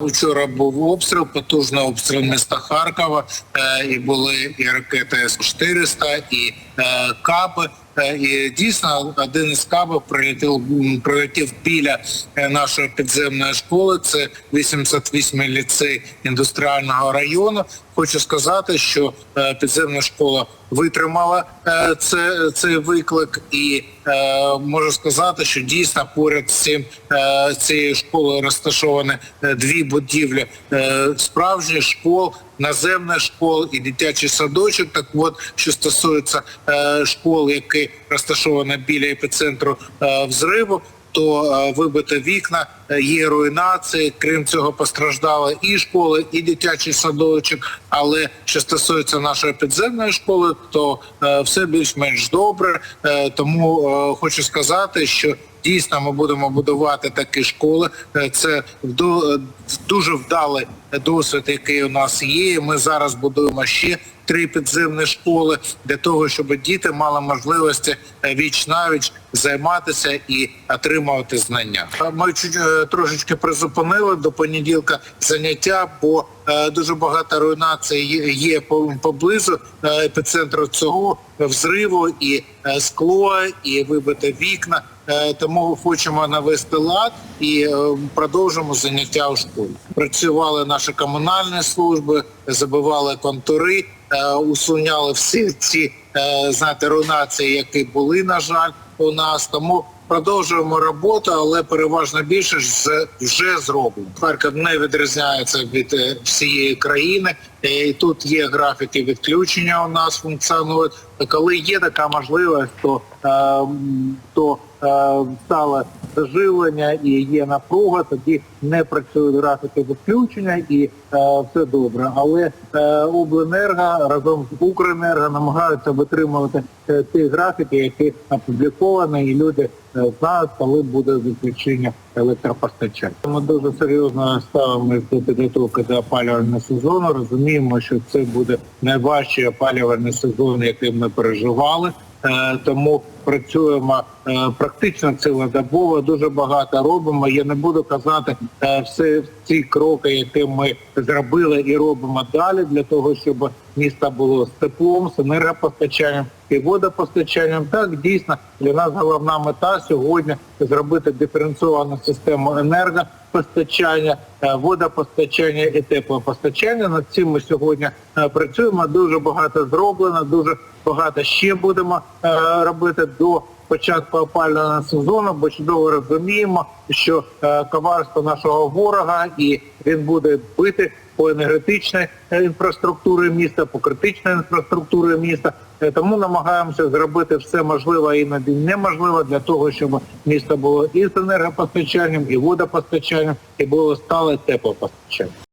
Вчора був обстріл, потужний обстріл міста Харкова, е, і були і ракети С-400, і Капи. каби. Е, І дійсно один із кабів прилетів, прилетів біля е, нашої підземної школи. Це 88-й ліцей індустріального району. Хочу сказати, що е, підземна школа витримала це, цей виклик, і можу сказати, що дійсно поряд з цим цією школою розташовані дві будівлі справжніх школ, наземних школ і дитячий садочок. Так от, що стосується е, школ, які розташовані біля епіцентру е, взриву, то е, вибито вікна, е, є руйнації. Крім цього, постраждали і школи, і дитячий садочок. Але що стосується нашої підземної школи, то е, все більш-менш добре. Тому хочу сказати, що дійсно ми будемо будувати такі школи. Е, Це е, дуже вдалий досвід, який у нас є. Ми зараз будуємо ще три підземні школи для того, щоб діти мали можливості віч навіч займатися і отримувати знання. Ми е, трошечки призупинили до понеділка заняття, бо е, дуже багато руйнацій є- поблизу е, епіцентру цього взриву і е, скло, і вибите вікна. Е, Тому хочемо навести лад і е, продовжимо заняття у школі. Працювали наші комунальні служби, забивали контури, е, усуняли всі ці е, знаєте, руйнації, які були, на жаль, у нас. Тому продовжуємо роботу, але переважно більше вже зроблено. Харків не відрізняється від е, всієї країни. Е, І тут є графіки відключення. У нас функціонують. Коли є така можливість, то, е, то е, стало заживлення і є напруга, тоді не працюють графіки відключення і е, все добре. Але е, обленерго разом з Укренерго намагаються витримувати е, ті графіки, які опубліковані, і люди знають, коли буде відключення електропостачання. Ми дуже серйозно ставимо до підготовки до опалювального сезону. Розуміємо, що це буде найважчий опалювальний сезон, який ми переживали. Е, Тому працюємо е, практично цілодобово, дуже багато робимо. Я не буду казати е, все ці кроки, які ми зробили і робимо далі, для того, щоб місто було з теплом, з енергопостачанням і водопостачанням. Так дійсно для нас головна мета сьогодні зробити диференційовану систему енергопостачання, е, водопостачання і теплопостачання. Над цим ми сьогодні е, працюємо. Дуже багато зроблено, дуже багато ще будемо е, робити до початку опалювального сезону, бо чудово розуміємо, що коварство нашого ворога і він буде бити по енергетичній інфраструктурі міста, по критичній інфраструктурі міста. Е, Тому намагаємося зробити все можливе іноді неможливе для того, щоб місто було і з енергопостачанням, і водопостачанням, і було стале теплопостачання.